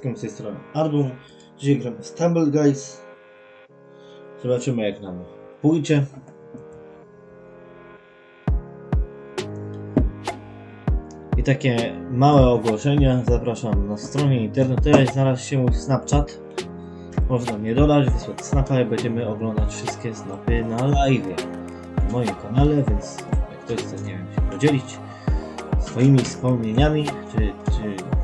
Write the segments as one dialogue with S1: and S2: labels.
S1: Wszystkim z tej strony Ardum. Dzisiaj gramy Stumble Guys. Zobaczymy jak nam pójdzie. I takie małe ogłoszenia. Zapraszam na stronie internetowej. Znalazł się mój Snapchat. Można mnie dodać, wysłać snapa i będziemy oglądać wszystkie snapy na live na moim kanale, więc jak ktoś chce, nie wiem, się podzielić swoimi wspomnieniami, czy, czy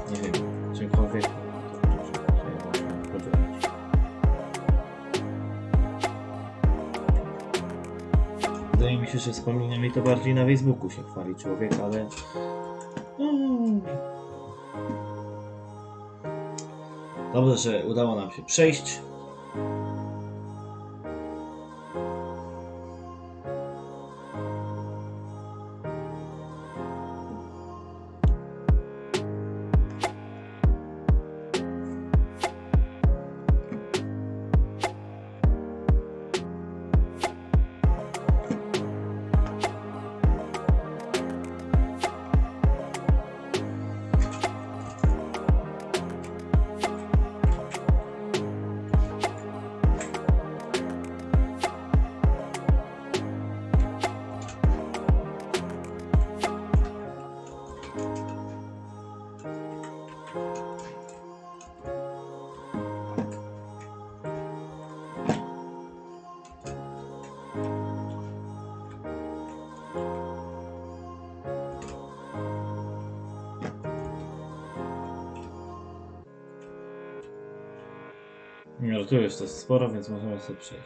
S1: się, że wspomnieniami to bardziej na Facebooku się chwali człowiek, ale... Mm. Dobrze, że udało nam się przejść. No tu jest sporo, więc możemy sobie przejść.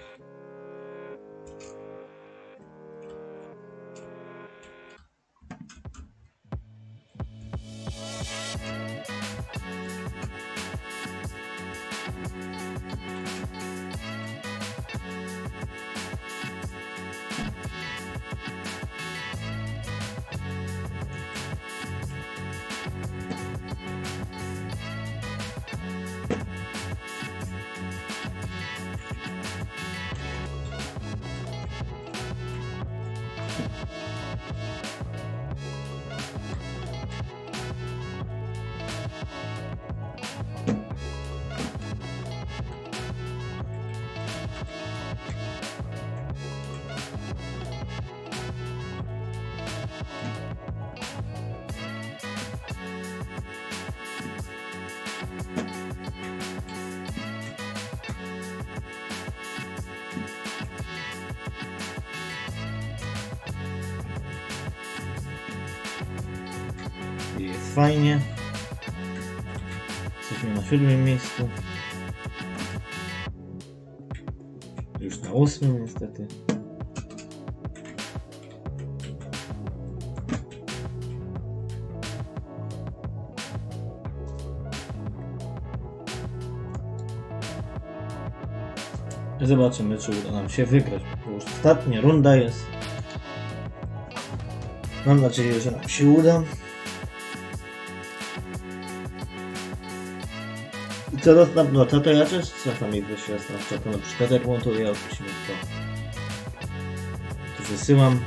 S1: Fajnie. Jesteśmy na siódmym miejscu. Już na ósmym niestety. Zobaczymy, czy uda nam się wygrać. Bo już ostatnia runda jest. Mam nadzieję, że nam się uda. I co do Snapchata, to ja też czasami wyślę Snapchata, na przykład jak montuję odcinek, to, to wysyłam.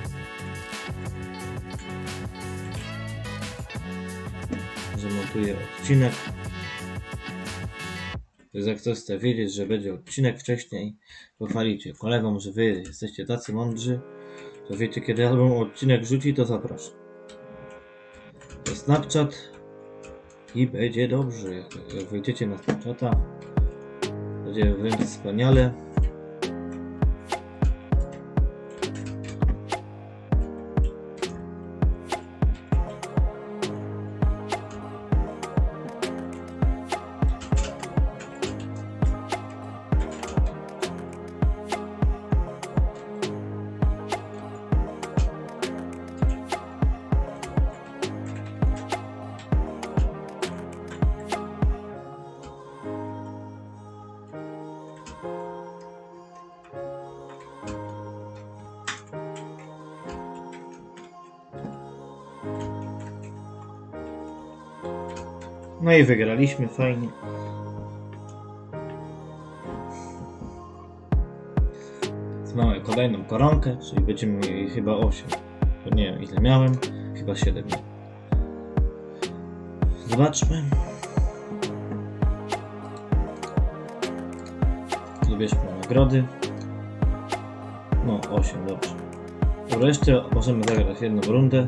S1: Że odcinek. Jak ktoś chce wiedzieć, że będzie odcinek wcześniej, pochwalicie kolegom, że wy jesteście tacy mądrzy, to wiecie kiedy album odcinek rzuci, to zapraszam. To Snapchat i będzie dobrze. Jak, jak wejdziecie na Snapchata, będzie wręcz wspaniale. No i wygraliśmy, fajnie. Mamy kolejną koronkę, czyli będziemy mieli chyba 8. Nie wiem ile miałem, chyba 7. Zobaczmy. Wybierzmy nagrody. No 8, dobrze. Resztę możemy zagrać jedną rundę.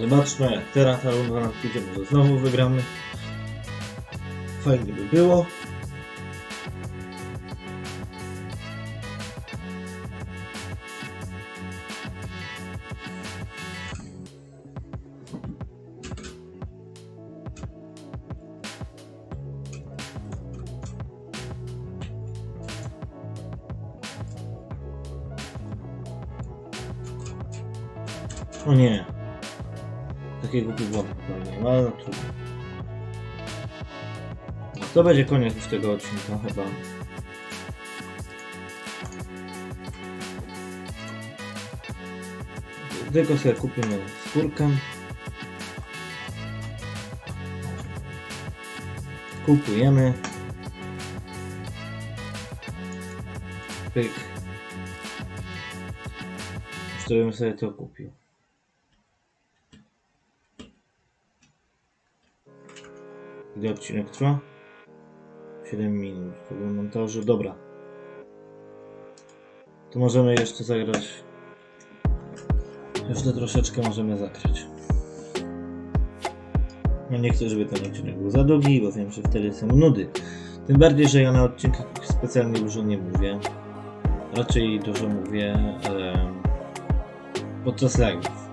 S1: Zobaczmy jak teraz ta runda pójdzie, może znowu wygramy. Fajnie by było. O nie. Taki głupi błąd popełniłem, ale no trudno. To będzie koniec już tego odcinka chyba. Tylko sobie kupimy skórkę. Kupujemy. Pyk. To bym sobie to kupił. Ile odcinek trwa? 7 minut. To montażu. Dobra. To możemy jeszcze zagrać. Jeszcze troszeczkę możemy zagrać. Ja nie chcę, żeby ten odcinek był za długi, bo wiem, że wtedy są nudy. Tym bardziej, że ja na odcinkach specjalnie dużo nie mówię. Raczej dużo mówię em, podczas live'ów.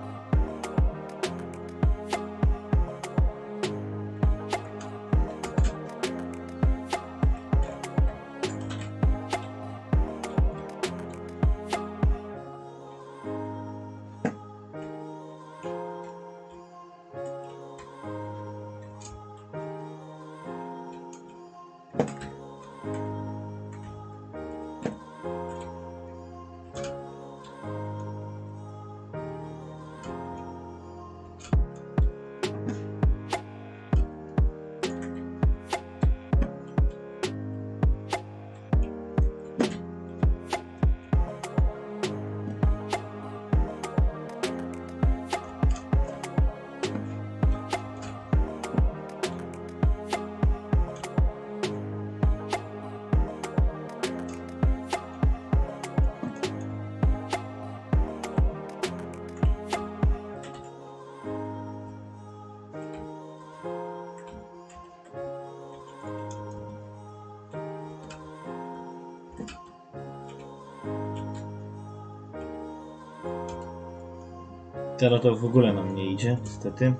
S1: Teraz to w ogóle nam nie idzie, niestety.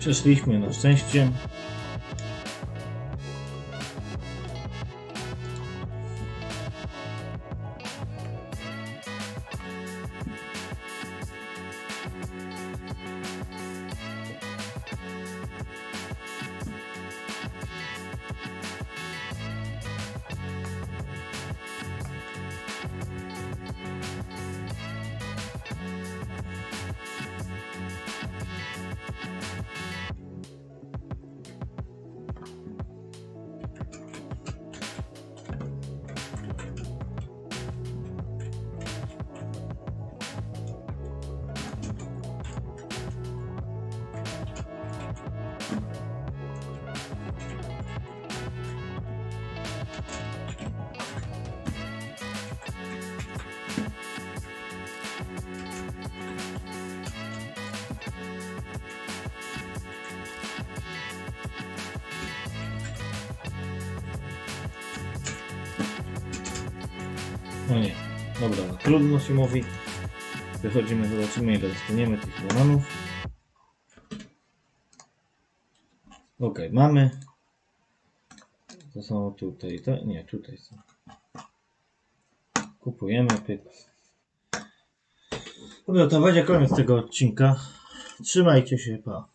S1: Przeszliśmy na szczęście. No nie. Dobra, no, trudno się mówi. Wychodzimy, zobaczymy ile dostaniemy tych bananów. Okej, mamy. To są tutaj, to nie, tutaj są. Kupujemy, pyk. Dobra, to będzie koniec tego odcinka. Trzymajcie się, pa.